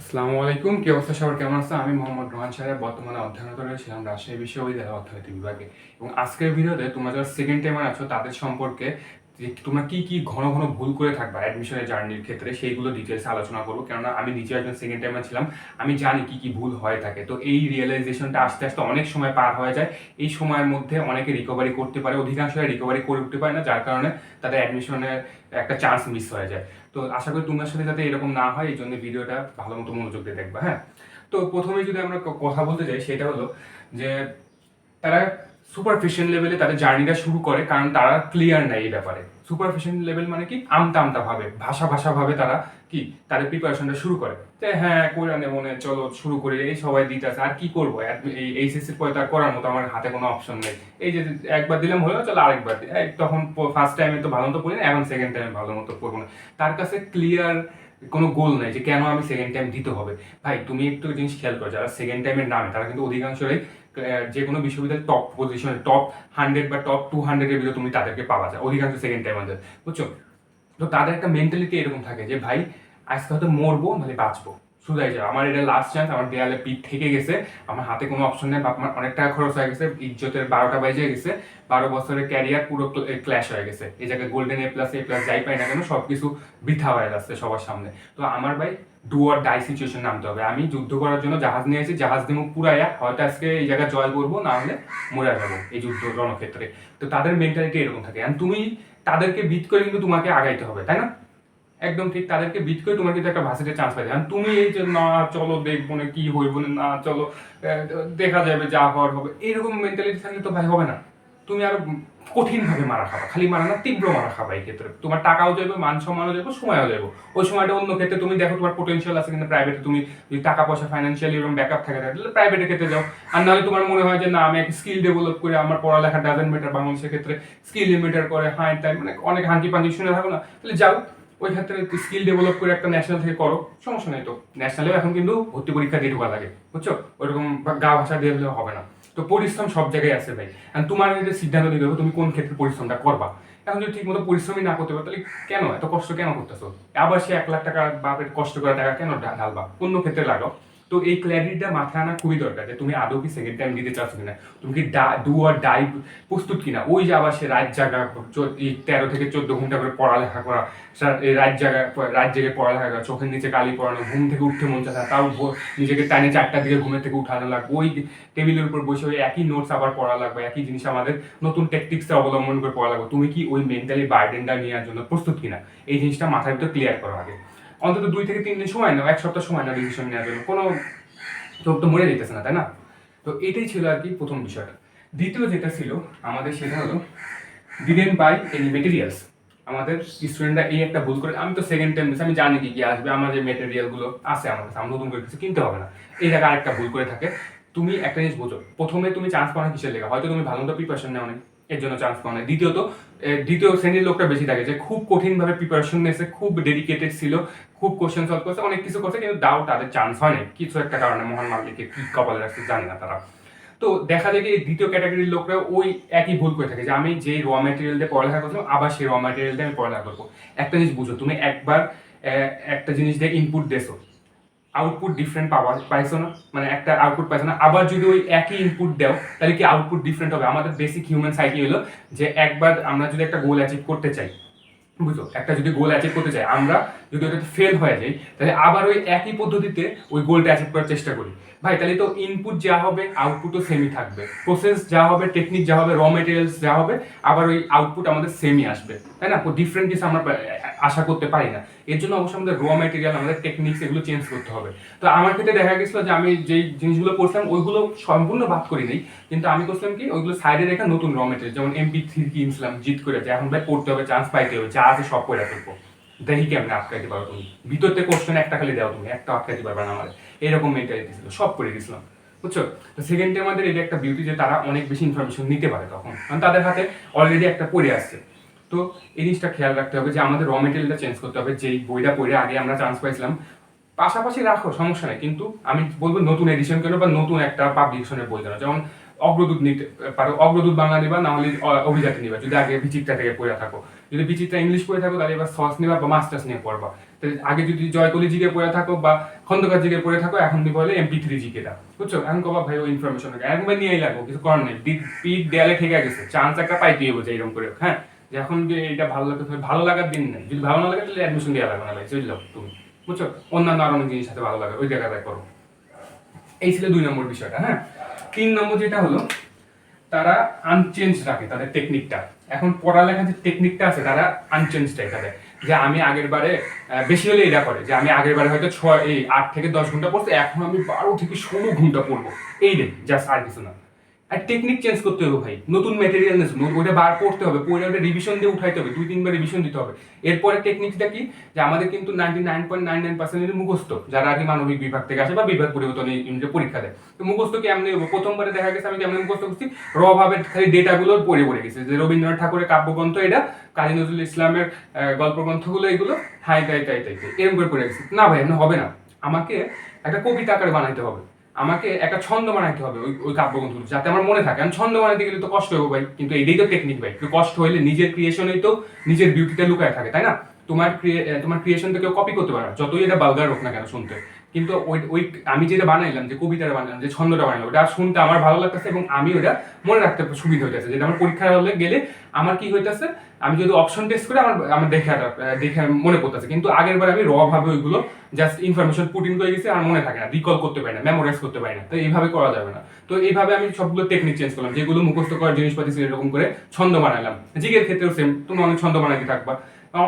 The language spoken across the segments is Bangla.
আসসালামু আলাইকুম, কি অবস্থা সবার? কেমন আছে? আমি মোহাম্মদ রোহান সাহেব, বর্তমানে অধ্যয়নরত রয়েছিলাম রাজশাহী বিশ্ববিদ্যালয়ের অর্থনীতি বিভাগে। এবং আজকের ভিডিওতে তোমরা যারা সেকেন্ড টাইমার আছো, তাদের সম্পর্কে যে তোমরা কি কি ঘন ঘন ভুল করে থাকবা অ্যাডমিশনের জার্নির ক্ষেত্রে, সেইগুলো ডিটেলসে আলোচনা করব। কেননা আমি নিজে একজন সেকেন্ড টাইমার ছিলাম, আমি জানি কি কি ভুল হয়ে থাকে। তো এই রিয়েলাইজেশনটা আস্তে আস্তে অনেক সময় পার হয়ে যায়। এই সময়ের মধ্যে অনেকে রিকভারি করতে পারে, অধিকাংশই রিকভারি করে উঠতে পারে না, যার কারণে তাদের অ্যাডমিশনের একটা চান্স মিস হয়ে যায়। তো আশা করি তোমার সাথে যাতে এরকম না হয়, এই জন্য ভিডিওটা ভালো মতো মনোযোগ দিয়ে দেখবা হ্যাঁ? তো প্রথমে যদি আমরা কথা বলতে যাই, সেটা হলো যে তারা সুপারফিশিয়াল লেভেলে তাদের জার্নিটা শুরু করে, কারণ তারা ক্লিয়ার নাই এই ব্যাপারে। সুপারফিশিয়াল লেভেল মানে কি? আমতা আমতা ভাবে, ভাষা ভাষা ভাবে তারা কি? তাদের প্রিপারেশনটা শুরু করে। যে হ্যাঁ করে মনে চলো শুরু করি, এই সবাই দিতে আছে, আর কি করব? এই এইচএসসির পরে তার করার মতো আমার হাতে কোনো অপশন নেই। এই যে একবার দিলাম হলো, চলো আরেকবার তখন ফার্স্ট টাইমে তো ভালো মতো পড়ি না এখন সেকেন্ড টাইমে ভালো মতো পড়ব না। তার কাছে ক্লিয়ার কোনো গোল নাই যে কেন আমি সেকেন্ড টাইম দিতে হবে। ভাই, তুমি একটু জিনিস খেয়াল করো, যারা সেকেন্ড টাইমের নামে, তারা কিন্তু অধিকাংশই যে কোনো বিশ্ববিদ্যালয়ের টপ পজিশনে টপ হান্ড্রেড বা টপ টু হান্ড্রেডের ভিতরে তুমি তাদেরকে পাওয়া যায় অধিকাংশ সেকেন্ড টাইমারদের বুঝছ? তো তাদের একটা মেন্টালিটি এরকম থাকে যে, ভাই, আজকে হয়তো মরবো, নাহলে বাঁচবো। শুধাই যাও। আমার এটা লাস্ট চান্স আমার দেয়ালে পিঠ থেকে গেছে, আমার হাতে কোনো অপশন নেই আমার অনেক টাকা খরচ হয়ে গেছে, ইজ্জতের বারোটা বাজে গেছে, বারো বছরের ক্যারিয়ার পুরো ক্ল্যাশ হয়ে গেছে। এই জায়গায় golden A plus A plus যাই পাই না কেন, সবকিছু বৃথা হয়ে যাচ্ছে সবার সামনে। তো আমার ভাই ডু আর ডাই সিচুয়েশন নামতে হবে। আমি যুদ্ধ করার জন্য জাহাজ নিয়ে এসেছি, জাহাজ দিয়ে পুরাইয়া হয়তো আজকে এই জায়গায় জয় করব, না হলে মরে যাব এই যুদ্ধ রণক্ষেত্রে তো তাদের মেন্টালিটি এরকম থাকে। আর তুমি তাদেরকে বিট করে কিন্তু তোমাকে আগাইতে হবে, তাই না? একদম ঠিক, তাদেরকে বিট করে তোমার কিন্তু একটা ভাষাতে চান্স পাই আর তুমি এই যে, না, চলো দেখব না কি হইব না, চলো দেখা যাবে যা হওয়ার হবে। এরকম মেন্টালিটি থাকলে তো ভাই হবে না। তুমি আরও কঠিন ভাবে মারা খাবা, খালি মারা না, তীব্র মারা খাবা এই ক্ষেত্রে। তোমার টাকাও যাবে মান সম্মানও যাবে সময়ও যাবে ওই সময়টা অন্য ক্ষেত্রে তুমি দেখো তোমার পোটেনশিয়াল আছে কিন্তু প্রাইভেটে তুমি যদি টাকা পয়সা ফাইন্যান্সিয়ালি এবং ব্যাকআপ থাকে, তাহলে প্রাইভেটের ক্ষেত্রে যাও। আর নাহলে তোমার মনে হয় যে, না, আমি একটা স্কিল ডেভেলপ করে আমার পড়ালেখা ডাজেন্ট মেটার বাংলাদেশের ক্ষেত্রে স্কিল ম্যাটার করে হাই টাইম মানে অনেক হাঙ্কি পাঙ্কি শুনে থাকো না, তাহলে যাও। ওই ক্ষেত্রে স্কিল ডেভেলপ করে একটা ন্যাশনাল থেকে করো, সমস্যা নেই তো। ন্যাশনালেও এখন কিন্তু ভর্তি পরীক্ষা দিয়ে ঢোকা লাগে, বুঝছ? ওইরকম গা ভাষা দিয়ে হবে না। তো পরিশ্রম সব জায়গায় আছে ভাই। এখন তোমার যে সিদ্ধান্ত নিতে হবে, তুমি কোন ক্ষেত্রে পরিশ্রমটা করবা? এখন যদি ঠিকমতো পরিশ্রমই না করতে পারো, তাহলে কেন? এত কষ্ট কেন করতেছো? আবার সে এক লাখ টাকা বাপের কষ্ট করা টাকা কেন ঢালবা? অন্য ক্ষেত্রে লাগাও। তো এই ক্ল্যারিটিটা মাথায় আনা খুবই দরকার যে তুমি আদৌ কি সেকেন্ড টাইম দিতে চাচ্ছ কিনা। তুমি কি ডু আর ডাই প্রস্তুত কিনা? ওই যে আবার সে রাত জায়গা তেরো থেকে চোদ্দ ঘণ্টা করে পড়ালেখা করা রাত জায়গা রাত জেগে পড়ালেখা করা, চোখের নিচে কালি পড়ানো, ঘুম থেকে উঠতে মন চায় তাও নিজেকে টাইনে চারটার দিকে ঘুমের থেকে উঠানো লাগবে, ওই টেবিলের উপর বসে ওই একই নোটস আবার পড়া লাগবে, একই জিনিস আমাদের নতুন টেকটিক্সে অবলম্বন করে পড়া লাগবে। তুমি কি ওই মেন্টালি বার্ডেনটা নেওয়ার জন্য প্রস্তুত কিনা? এই জিনিসটা মাথার ভিতর ক্লিয়ার করো আগে। অন্তত দুই থেকে তিন দিন সময় নাও, এক সপ্তাহ সময় নাও ডিসিশন নেওয়ার জন্য। কোনো চোখ তো মরে যেতেছে না, তাই না? তো এটাই ছিল আর কি প্রথম বিষয়টা। দ্বিতীয় যেটা ছিল, আমাদের সেটা হলো ডিডেন্ট বাই এনি মেটেরিয়ালস আমাদের স্টুডেন্টরা এই একটা ভুল করে, আমি তো সেকেন্ড টাইম আমি জানি কি কি আসবে, আমার যে মেটেরিয়ালগুলো আছে কাছে আমি নতুন করে কিছু কিনতে হবে না। এই জায়গায় আরেকটা ভুল করে থাকে। তুমি একটা জিনিস বোঝো, প্রথমে তুমি চান্স পাও না কিসের লেখা? হয়তো তুমি ভালো মতো প্রিপারেশন নেও না এর জন্য চান্স পাও না দ্বিতীয়ত দ্বিতীয় শ্রেণির লোকটা বেশি থাকে, যে খুব কঠিন ভাবে প্রিপারেশন নিয়েছে, খুব ডেডিকেটেড ছিল, খুব কোশ্চেন সলভ করছে, অনেক কিছু করছে, কিন্তু দাও তাদের চান্স হয় না কিছু একটা কারণে মহান মালিকের কি কপালে রাখছে জানি না তারা। তো দেখা যায় যে দ্বিতীয় ক্যাটাগরির লোকরা ওই একই ভুল করে থাকে, যে আমি যে র ম্যাটেরিয়াল দিয়ে পড়ালেখা করছিলাম, আবার সেই র ম্যাটেরিয়াল দিয়ে আমি পড়ালেখা করব। একটা জিনিস বুঝো, তুমি একবার একটা জিনিস দিয়ে ইনপুট দেছো আউটপুট ডিফারেন্ট পাওয়া পাইছো না? মানে একটা আউটপুট পাইছো না? আবার যদি ওই একই ইনপুট দাও, তাহলে কি আউটপুট ডিফারেন্ট হবে? আমাদের বেসিক হিউম্যান সাইকি হলো যে একবার আমরা যদি একটা গোল অ্যাচিভ করতে চাই বুঝলো? একটা যদি গোল অ্যাচিভ করতে চাই, আমরা যদি ওটাতে ফেল হয়ে যাই, তাহলে আবার ওই একই পদ্ধতিতে ওই গোলটা অ্যাচিভ করার চেষ্টা করি। ভাই, তাহলে তো ইনপুট যা হবে আউটপুটও সেমই থাকবে। প্রসেস যা হবে টেকনিক যা হবে র মেটেরিয়ালস যা হবে, আবার ওই আউটপুট আমাদের সেমই আসবে। তাই না? ডিফারেন্ট কিছু আমরা আশা করতে পারি না। এর জন্য অবশ্যই আমাদের র মেটেরিয়াল আমাদের টেকনিক্স এগুলো চেঞ্জ করতে হবে। তো আমার ক্ষেত্রে দেখা গেছিল যে আমি যেই জিনিসগুলো পড়ছিলাম ওইগুলো সম্পূর্ণ বাদ করি নাই। কিন্তু আমি করছিলাম কি? ওইগুলো সাইডে রেখে নতুন র মেটেরিয়াল যেমন এমপি থ্রি কিনছিলাম, জিত করে। যে এখন ভাই পড়তে হবে চান্স পাইতে হবে, যা আছে, সব করে ফেলব। দেখি কেমনে আটকাইতে পারো তুমি। ভিতর থেকে কোশ্চেন একটা খালি দাও তুমি, একটা আটকাইতে পারবে না আমাদের এরকম মেন্টালিটি ছিল, সব করে দিয়েছিলাম বুঝছ? তো সেকেন্ড আমাদের এটা একটা বিউটি যে তারা অনেক বেশি ইনফরমেশন নিতে পারে তখন। কারণ তাদের হাতে অলরেডি একটা পড়ে আসছে। তো এই জিনিসটা খেয়াল রাখতে হবে যে আমাদের র মেটেরিয়ালটা চেঞ্জ করতে হবে। যেই বইটা পড়ে আগে আমরা চান্স পাইছিলাম। পাশাপাশি রাখো, সমস্যা নেই। কিন্তু আমি বলব নতুন এডিশন কেন বা নতুন একটা পাবলিকেশনের বই কেন। যেমন অগ্রদূত নিতে, পারো, অগ্রদূত বাংলা নিবা, না হলে অভিজাতি নিবা। যদি আগে বিচিত্রা থেকে পড়ে থাকো। যদি বিচিত্রা ইংলিশ পড়ে থাকো, তাহলে এবার সস নিবা বা মাস্টার্স নিয়ে পড়বা। তো আগে যদি জয়কলি জিকে পড়ে থাকো বা খন্দকার জিকে পড়ে থাকো, এখন তুমি বলে এমপি থ্রি জিকেটা বুঝছ? এখন কবা, ভাই ওই ইনফরমেশন একবার নিয়েই লাগবো, কিছু করার নেই। পিঠ দেয়ালে ঠেকে গেছে। চান্স একটা পাইতে হবে এরকম করে হ্যাঁ? যে এখন এটা ভালো লাগে ভালো লাগার দিন নেই। যদি ভালো না লাগে, তাহলে অ্যাডমিশন দেওয়া লাগবে না ভাই চলে যাও তুমি, বুঝছ? অন্যান্য আরও অনেক জিনিস সাথে ভালো লাগে ওই জায়গাটায় করো। এই ছিল দুই নম্বর বিষয়টা হ্যাঁ? তিন নম্বর যেটা হলো, তারা আনচেঞ্জ রাখে তাদের টেকনিকটা এখন পড়ালেখার যে টেকনিকটা আছে, তারা আনচেঞ্জটাই তাদের যে আমি আগের বারে বেশি হলে এটা করে। যে আমি আগের বারে হয়তো ছয়, এই আট থেকে দশ ঘণ্টা পড়ছি এখন আমি বারো থেকে ষোলো ঘণ্টা পড়ব। এই রে যা আর কিছু না আর টেকনিক চেঞ্জ করতে হবে ভাই। নতুন ম্যাটেরিয়াল ওইটা বার করতে হবে পড়ে ওটা রিভিশন দিয়ে উঠাইতে হবে দুই তিনবার রিভিশন দিতে হবে। এরপরে টেকনিকটা কি? যে আমাদের কিন্তু ninety nine point nine nine percent মুখস্থ যারা কি মানবিক বিভাগ থেকে আসে বা বিভাগ পরিবর্তন ইউনিটে পরীক্ষা দেয়। তো মুখস্থ কি এমনি প্রথমবারে দেখা গেছে আমি কেমন মুখস্থ করছি? র ভাবে খালি ডেটাগুলো পড়ে পড়ে গেছে। যে রবীন্দ্রনাথ ঠাকুরের কাব্যগ্রন্থ এটা কাজী নজরুল ইসলামের গল্পগ্রন্থগুলো এগুলো হাই তাই তাই তাই, এরকম করে পড়ে গেছে। না ভাই এমন হবে না। আমাকে একটা কবিতা আকারে বানাইতে হবে। আমাকে একটা ছন্দ বানাইতে হবে ওই ওই কাব্যগ্রন্থ যাতে আমার মনে থাকে। আমি ছন্দ বানাইতে গেলে তো কষ্ট হবে ভাই, কিন্তু এটাই তো টেকনিক ভাই। একটু কষ্ট হইলে নিজের ক্রিয়েশনেই তো নিজের বিউটিটা লুকায় থাকে, তাই না? তোমার তোমার ক্রিয়েশন তো কেউ কপি করতে পারে যতই এটা বালগার হোক না কেন শুনতে। কিন্তু ওই ওই আমি যেটা বানাইলাম, যে কবিতাটা বানাইলাম, যে ছন্দটা বানাইলাম, ওটা শুনতে আমার ভালো লাগতেছে এবং আমি ওটা মনে রাখতে সুবিধা হইতেছে, যেটা আমার পরীক্ষার হলে গেলে আমার কি হইতেছে আমি যদি অপশন টেস্ট করে, আমার আমার দেখে দেখে মনে পড়তেছে। কিন্তু আগের বার আমি র ভাবে ওইগুলো জাস্ট ইনফরমেশন পুট ইন করে গেছি আর মনে থাকে না রিকল করতে পারি না মেমোরাইজ করতে পারি না। তো এইভাবে করা যাবে না। তো এইভাবে আমি সবগুলো টেকনিক চেঞ্জ করলাম। যেগুলো মুখস্থ করার জিনিসপাতি ছিল এরকম করে ছন্দ বানালাম। জিগের ক্ষেত্রেও সেম তুমি অনেক ছন্দ বানাতে থাকবা।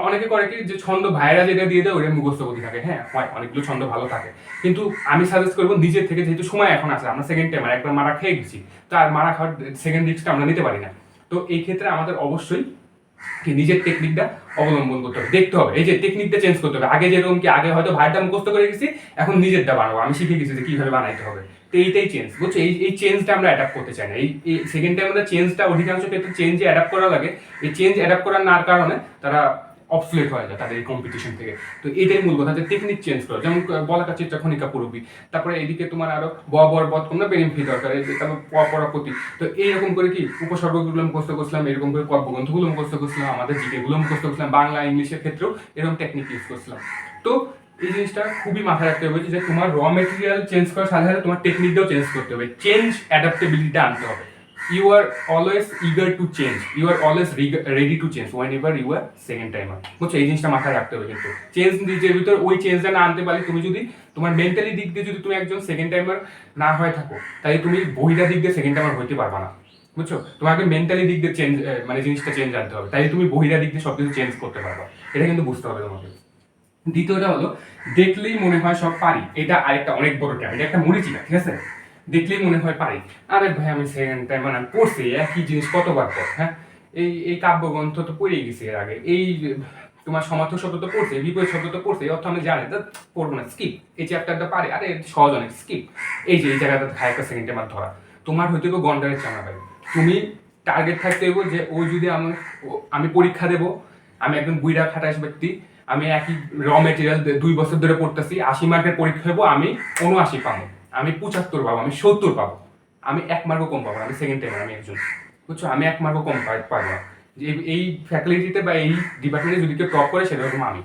অনেকে করে কি যে ছন্দ ভাইরা যেটা দিয়ে দেয় ওটা মুখস্থ করতে থাকে। হ্যাঁ হয়, অনেকগুলো ছন্দ ভালো থাকে। কিন্তু আমি সাজেস্ট করব নিজের থেকে, যেহেতু সময় এখন আছে, আমরা সেকেন্ড টাইম একবার মারা খেয়ে গেছি। তো আর মারা খাওয়ার সেকেন্ড রিক্সটা আমরা নিতে পারি না। তো এই ক্ষেত্রে আমাদের অবশ্যই নিজের টেকনিকটা অবলম্বন করতে হবে। দেখতে হবে, এই যে টেকনিকটা চেঞ্জ করতে হবে। আগে যেরকম কি, আগে হয়তো ভাইটা মুখস্থ করে গেছি এখন নিজেরটা বানাবো। আমি শিখে গেছি যে কীভাবে বানাইতে হবে। তো এইটাই চেঞ্জ বুঝছ? এই এই চেঞ্জটা আমরা অ্যাডাপ্ট করতে চাই না। এই সেকেন্ড টাইম আমাদের চেঞ্জটা অধিকাংশ ক্ষেত্রে চেঞ্জে অ্যাডাপ্ট করা লাগে। এই চেঞ্জ অ্যাডাপ্ট করার না কারণে তারা অবসলেট হয়ে যায় তাদের এই কম্পিটিশন থেকে। তো এটাই মূল কথা, যে টেকনিক চেঞ্জ করো। যেমন বলাকা চিত্রা খনিকা পুরবি। তারপরে এদিকে তোমার আরও বর বধ কম না পেরিম ফি দরকার তারপর প পরাপতি তো। এইরকম করে কি উপসর্গগুলো মুখস্থ করছিলাম, এরকম করে কাব্যগ্রন্থগুলো মুখস্থ করছিলাম, আমাদের জিকে গুলো মুখস্থ করছিলাম, বাংলা, ইংলিশের ক্ষেত্রেও এরকম টেকনিক ইউজ করছিলাম। তো এই জিনিসটা খুবই মাথায় রাখতে হবে যে তোমার র মেটেরিয়াল চেঞ্জ করার সাথে সাথে তোমার টেকনিকটাও চেঞ্জ করতে হবে। চেঞ্জ অ্যাডাপ্টেবিলিটিটা আনতে হবে। আর always eager to change you are always ready to change whenever you are second timer বুঝছ? এই জিনিসটা মাথায় রাখতে হবে কিন্তু। চেঞ্জ নিজের ভিতর ওই চেঞ্জটা না আনতে পারলে তুমি যদি, তোমার মেন্টালি দিক দিয়ে যদি তুমি একজন সেকেন্ড টাইমার না হয়ে থাকো, তাহলে তুমি বহিরা দিক দিয়ে সেকেন্ড টাইমার হইতে পারবা না। বুঝছ? তোমাকে মেন্টালি দিক দিয়ে চেঞ্জ মানে জিনিসটা চেঞ্জ আনতে হবে। তাই তুমি বহিরা দিক দিয়ে সবকিছু চেঞ্জ করতে পারবা। এটা কিন্তু বুঝতে হবে তোমাকে। দ্বিতীয়টা হলো, দেখলেই মনে হয় সব পারি। এটা আরেকটা অনেক বড় ট্যাপ এটা একটা মরিচিকা ঠিক আছে? দেখলেই মনে হয় পারি। আরে ভাই আমি সেকেন্ড টাইম মানে পড়ছি, একই জিনিস কতবার পর হ্যাঁ? এই এই কাব্যগ্রন্থ তো পড়েই গেছি এর আগে। এই, তোমার সমার্থক শব্দ তো পড়ছে, বিপরীত শব্দ তো পড়ছে, অর্থ আমি জানি তা পড়ব না স্কিপ এই চ্যাপ্টারটা পারে, আরে সহজ অনেক স্কিপ এই যে, এই জায়গাটা একটা সেকেন্ড টাইমার ধরা। তোমার হইতে হবে গন্ডারের চামড়া ভাই তুমি টার্গেট থাকতে হইব যে, ও যদি আমি আমি পরীক্ষা দেবো, আমি একদম বুইরা খাটাইশ ব্যক্তি, আমি একই র মেটেরিয়াল দুই বছর ধরে পড়তেছি, আশি মার্কের পরীক্ষা হব আমি উনআশি পাবো। আমি পঁচাত্তর পাবো, আমি সত্তর পাবো। আমি এক মার্কও কম পাবো আমি সেকেন্ড টাইম আমি একজন। বুঝছ? আমি এক মার্কও কম পাবো যে এই- ফ্যাকাল্টিতে বা এই ডিপার্টমেন্টে যদি কেউ টপ করে, সেটা আমি।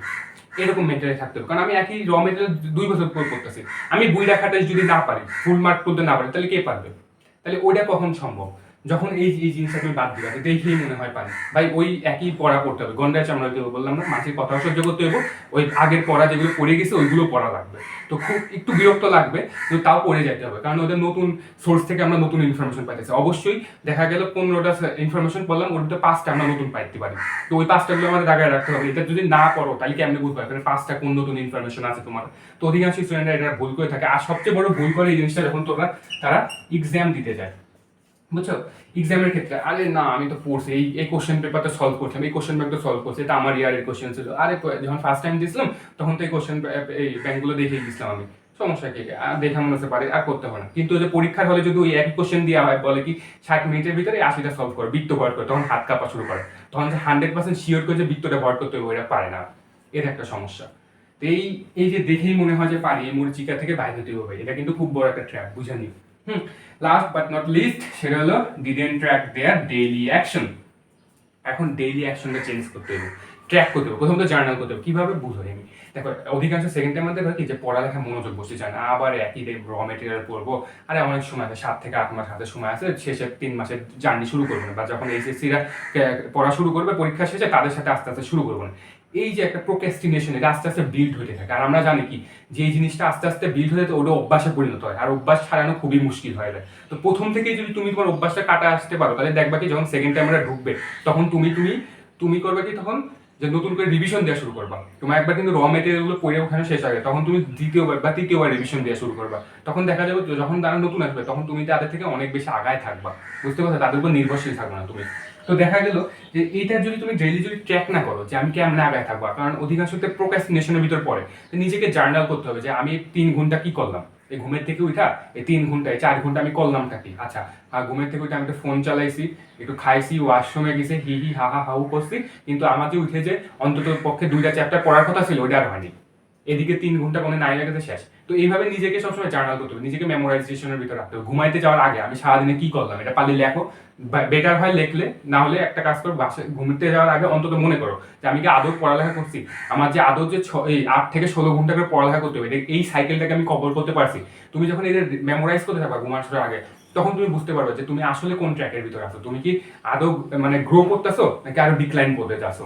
এরকম মেন্টালি থাকতে হবে। কারণ আমি একই র মেটেরিয়াল দুই বছর পর করতেছি। আমি বই রাখাটা যদি না পারি ফুল মার্ক করতে না পারি, তাহলে কে পারবে? তাহলে ওইটা কখন সম্ভব? যখন এই এই জিনিসটা তুমি বাদ দিবা দেখেই মনে হয় পারি ভাই, ওই একই পড়া পড়তে হবে। গন্ডায় চামড়া দিতে বললাম না, মাছের কথা সহ্য করতে হবে ওই আগের পড়া যেগুলো পড়ে গেছে, ওইগুলো পড়া লাগবে। তো খুব একটু বিরক্ত লাগবে কিন্তু তাও পড়ে যেতে হবে। কারণ ওদের নতুন সোর্স থেকে আমরা নতুন ইনফরমেশন পাইতেছি। অবশ্যই দেখা গেল পনেরোটা ইনফরমেশন বললাম ওর ভিতরে পাঁচটা আমরা নতুন পাইতে পারি। তো ওই পাঁচটাগুলো আমাদের আগে রাখতে হবে। এটা যদি না পড়ো, তাহলে কেমনি বুঝতে পারবে পাঁচটা কোন নতুন ইনফরমেশন আছে তোমার? তো অধিকাংশ স্টুডেন্টরা এটা ভুল করে থাকে। আর সবচেয়ে বড় ভুল করে এই জিনিসটা যখন তোমরা তারা এক্সাম দিতে যায়। বুঝছ? এক্সামের ক্ষেত্রে, আরে না, আমি তো পড়ছি, এই এই কোশ্চেন পেপারটা সলভ করছিলাম, এই কোশ্চেন তো সলভ করছি, এটা আমার ইয়ারের কোশ্চেন ছিল। আরে যখন ফার্স্ট টাইম দিয়েছিলাম, তখন তো এই কোশ্চেন এই ব্যাংকগুলো দেখে গেছিলাম আমি। সমস্যা কি? দেখা মনে হচ্ছে পারে, আর করতে হবে না। কিন্তু যে পরীক্ষার হলে যদি ওই একই কোশ্চেন দেওয়া হয়, বলে কি, ষাট মিনিটের ভিতরে আশিটা সলভ করে, বৃত্ত ভর করে, তখন হাত কাঁপা শুরু করে। তখন যে হান্ড্রেড পার্সেন্ট শিওর করে যে বৃত্তটা ভর করতে হবে ওইটা পারে না। এটা একটা সমস্যা। তো এই এই যে দেখেই মনে হয় যে পারি, এই মরিচিকা থেকে বাইরে হতে হবে। এটা কিন্তু খুব বড় একটা ট্র্যাপ বুঝে নিও hmm last but not least সেটা হলো didn't track their daily action এখন ডেইলি অ্যাকশনটা চেঞ্জ করতে হবে। ট্র্যাক করতে হবে। প্রথমত জার্নাল করতে হবে। কীভাবে বুঝো আমি? দেখো, অধিকাংশ সেকেন্ড টাইম হয় কি যে পড়ালেখা মনোযোগ বসতে চায় না। আবার একই র মেটেরিয়াল পড়ব। আরে অনেক সময় আছে, সাত থেকে আট মাস হাতে সময় আছে, শেষে তিন মাসের জার্নি শুরু করবে না। বা যখন এইচএসসিরা পড়া শুরু করবে, পরীক্ষা শেষে তাদের সাথে আস্তে আস্তে শুরু করবে না। এই যে একটা প্রোকেস্টিনেশন এটা আস্তে আস্তে বিল্ড হতে থাকে। আর আমরা জানি কি, যে এই জিনিসটা আস্তে আস্তে বিল্ড হতে ওটা অভ্যাসে পরিণত হয়। আর অভ্যাস ছাড়ানো খুবই মুশকিল হয়ে যায়। তো প্রথম থেকেই যদি তুমি তোমার অভ্যাসটা কাটা আসতে পারো, তাহলে দেখবা কি যখন সেকেন্ড টাইমরা ঢুকবে, তখন তুমি তুমি তুমি করবে কি তখন যে নতুন করে রিভিশন দেওয়া শুরু করবা। তোমার একবার কিন্তু র মেটেরিয়ালগুলো পড়ে ওখানে শেষ আগে তখন তুমি দ্বিতীয়বার বা তৃতীয়বার রিভিশন দেওয়া শুরু করবা। তখন দেখা যাবে যখন তারা নতুন আসবে, তখন তুমি তাদের থেকে অনেক বেশি আগায় থাকবা। বুঝতে পারছ? তাদের উপর নির্ভরশীল থাকবে না তুমি। তো দেখা গেল যে এইটা যদি তুমি ডেইলি যদি ট্র্যাক না করো যে আমি কেমন আগায় থাকব কারণ অধিকাংশ প্রোক্রাস্টিনেশনের ভিতর পড়ে। তো নিজেকে জার্নাল করতে হবে যে আমি তিন ঘণ্টা কি করলাম? এই ঘুমের থেকে উঠা, এই তিন ঘণ্টা, এই চার ঘণ্টা আমি করলামটা কি? আচ্ছা আর ঘুমের থেকে উঠে আমি একটু ফোন চালাইছি, একটু খাইছি ওয়াশরুমে গেছি, হি হি, হা হা হাউ করছি, কিন্তু আমার যে উঠে যে অন্তত পক্ষে দুইটা চ্যাপ্টার পড়ার কথা ছিল, ওইটা আর হয়নি। এদিকে তিন ঘণ্টা কোনো নাই লাগাতে শেষ। তো এইভাবে নিজেকে সবসময় জার্নাল করতে হবে, নিজেকে মেমোরাইজেশনের ভিতরে রাখতে হবে। ঘুমাইতে যাওয়ার আগে আমি সারাদিনে কি করলাম? এটা পারলে লেখো। বেটার হয় লেখলে, না হলে একটা কাজ করো, বাসে ঘুমতে যাওয়ার আগে অন্তত মনে করো যে আমি কি আদৌ পড়ালেখা করছি? আমার যে আদৌ যে এই আট থেকে ষোলো ঘণ্টা করে পড়ালেখা করতে হবে এই সাইকেলটাকে আমি কভার করতে পারছি। তুমি যখন এদের মেমোরাইজ করতে থাকবা ঘুমানোর আগে, তখন তুমি বুঝতে পারবে যে তুমি আসলে কোন ট্র্যাকের ভিতরে আছো। তুমি কি আদৌ মানে গ্রো করতেছো, নাকি আরও ডিক্লাইন করতে চাচ্ছো?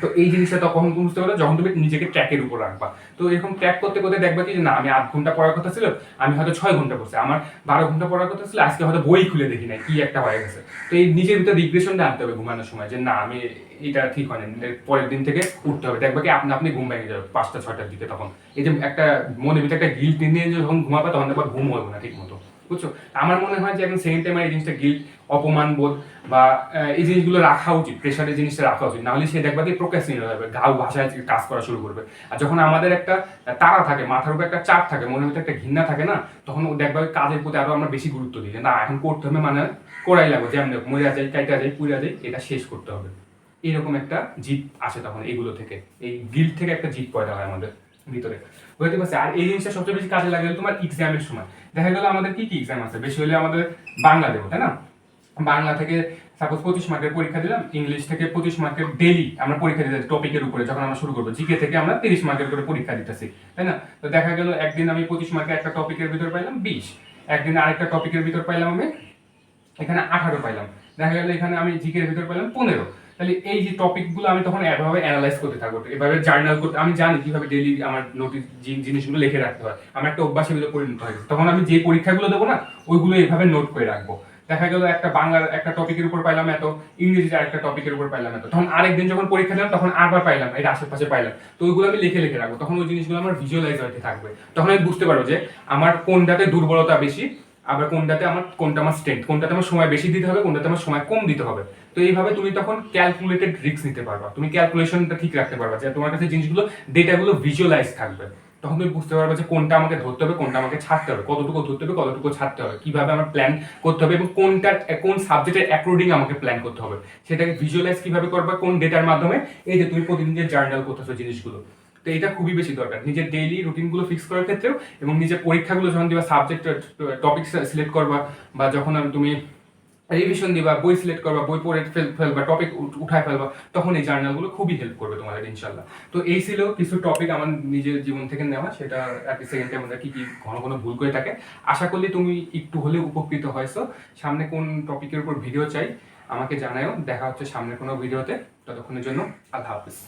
তো এই জিনিসটা তখন তুমি বুঝতে পারবে যখন তুমি নিজেকে ট্র্যাকের উপর রাখবা। তো এরকম ট্র্যাক করতে করতে দেখবা কি না, আমি আধ ঘণ্টা পড়ার কথা ছিল, আমি হয়তো ছয় ঘণ্টা পড়ছি। আমার বারো ঘণ্টা পড়ার কথা ছিল, আজকে হয়তো বই খুলে দেখি না কি একটা হয়ে গেছে। তো এই নিজের ভিতরে রিগ্রেশনটা আনতে হবে ঘুমানোর সময়, যে না, আমি এটা ঠিক হয় না পরের দিন থেকে উঠতে হবে। দেখবা কি আপনি আপনি ঘুম ভেঙে যাবে পাঁচটা, ছয়টার দিকে তখন। এই যে একটা মনে ভিতরে একটা গিল্ট নিয়ে যখন ঘুমাবে, তখন দেখবা ঘুম হবে না ঠিক মতো বুঝছ? আমার মনে হয় যে এখন সেকেন্ড টাইম এই জিনিসটা গিল্ট অপমান বোধ বা এই জিনিসগুলো রাখা উচিত প্রেশারের জিনিসটা রাখা উচিত। নাহলে সে দেখবা কি প্রোক্রাস্টিনেট হয়ে যাবে ভাষায় কাজ করা শুরু করবে। আর যখন আমাদের একটা তারা থাকে, মাথার উপর একটা চাপ থাকে, মনের ভিতরে একটা ঘৃণা থাকে না, তখন দেখবা কাজের প্রতি আরও আমরা বেশি গুরুত্ব দিই যে, না, এখন করতে হবে মানে করাই লাগবে, যেমন মরে যাই, কাইটা যাই পুরা যাই, এটা শেষ করতে হবে। এরকম একটা জিত আসে তখন এগুলো থেকে। এই গিল্ট থেকে একটা জিত পয়দা হয় আমাদের। ভিতরে। বুঝতে পারছি? আর এই জিনিসটা সবচেয়ে বেশি কাজে লাগে তোমার এক্সামের সময়। দেখা গেল আমাদের কি কি এক্সাম আছে? বেশি হলে আমাদের বাংলা দেবো, তাই না? বাংলা থেকে সাপোজ পঁচিশ মার্কের পরীক্ষা দিলাম ইংলিশ থেকে পঁচিশ মার্কের ডেলি আমরা পরীক্ষা দিতে টপিকের উপরে, যখন আমরা শুরু করব। জিকে থেকে আমরা তিরিশ মার্কের করে পরীক্ষা দিতেছি, তাই না? তো দেখা গেল একদিন আমি পঁচিশ মার্কের একটা টপিকের ভিতর পাইলাম, বিশ। একদিন আরেকটা টপিকের ভিতর পাইলাম আমি, এখানে আঠারো পাইলাম। দেখা গেল এখানে আমি জিকের ভিতর পেলাম পনেরো। তাহলে এই যে টপিকগুলো আমি তখন এভাবে অ্যানালাইজ করতে থাকব, এভাবে জার্নাল করতে, আমি জানি কীভাবে ডেলি আমার নোটিস জিনিসগুলো লিখে রাখতে হয়। আমার একটা অভ্যাসের ভিতরে পরিণত হয়েছে তখন আমি যে পরীক্ষাগুলো দেবো না, ওইগুলো এভাবে নোট করে রাখব। দেখা গেল একটা বাংলার একটা টপিকের উপর পাইলাম এত ইংরেজিতে আরেকটা টপিকের উপর পাইলাম এত। তখন আরেকদিন যখন পরীক্ষা দিলাম, তখন আরবার পাইলাম এটা আশেপাশে পাইলাম। তো ওইগুলো আমি লিখে লিখে রাখব। তখন ওই জিনিসগুলো আমার ভিজুয়ালাইজ হতে থাকবে তখন আমি বুঝতে পারব যে আমার কোনটাতে দুর্বলতা বেশি আবার কোনটাতে আমার, কোনটা আমার স্ট্রেংথ কোনটাতে আমার সময় বেশি দিতে হবে, কোনটাতে আমার সময় কম দিতে হবে। তো এইভাবে তুমি তখন ক্যালকুলেটেড রিস্ক নিতে পারবা। তুমি ক্যালকুলেশনটা ঠিক রাখতে পারবা যে তোমার কাছে জিনিসগুলো ডেটাগুলো ভিজুয়ালাইজ থাকবে। তখন তুমি বুঝতে পারবে যে কোনটা আমাকে ধরতে হবে, কোনটা আমাকে ছাড়তে হবে, কতটুকু ধরতে হবে, কতটুকু ছাড়তে হবে, কীভাবে আমার প্ল্যান করতে হবে এবং কোনটা, কোন সাবজেক্টের অ্যাকর্ডিং আমাকে প্ল্যান করতে হবে। সেটাকে ভিজুয়ালাইজ কীভাবে করবে, কোন ডেটার মাধ্যমে? এই যে তুমি প্রতিদিন যে জার্নাল করতেছো জিনিসগুলো। তো এটা খুবই বেশি দরকার। নিজের ডেইলি রুটিনগুলো ফিক্স করার ক্ষেত্রেও এবং নিজের পরীক্ষাগুলো যখন দিবা সাবজেক্ট টপিক সিলেক্ট করবা বা যখন তুমি রিভিশন দিবা, বই সিলেক্ট করবা, বই পড়ে ফেল, ফেলবা টপিক উঠায় ফেলবা, তখন এই জার্নালগুলো খুবই হেল্প করবে তোমাদের ইনশাল্লাহ তো এই ছিল কিছু টপিক আমার নিজের জীবন থেকে নেওয়া, সেটা আর কি সেকেন্ড আমরা কি কি ঘন ঘন ভুল করে থাকে। আশা করলে তুমি একটু হলেও উপকৃত হয়েছো। সামনে কোন টপিকের উপর ভিডিও চাই, আমাকে জানাও দেখা হচ্ছে সামনে কোনো ভিডিওতে ততক্ষণের জন্য আল্লাহ হাফিজ।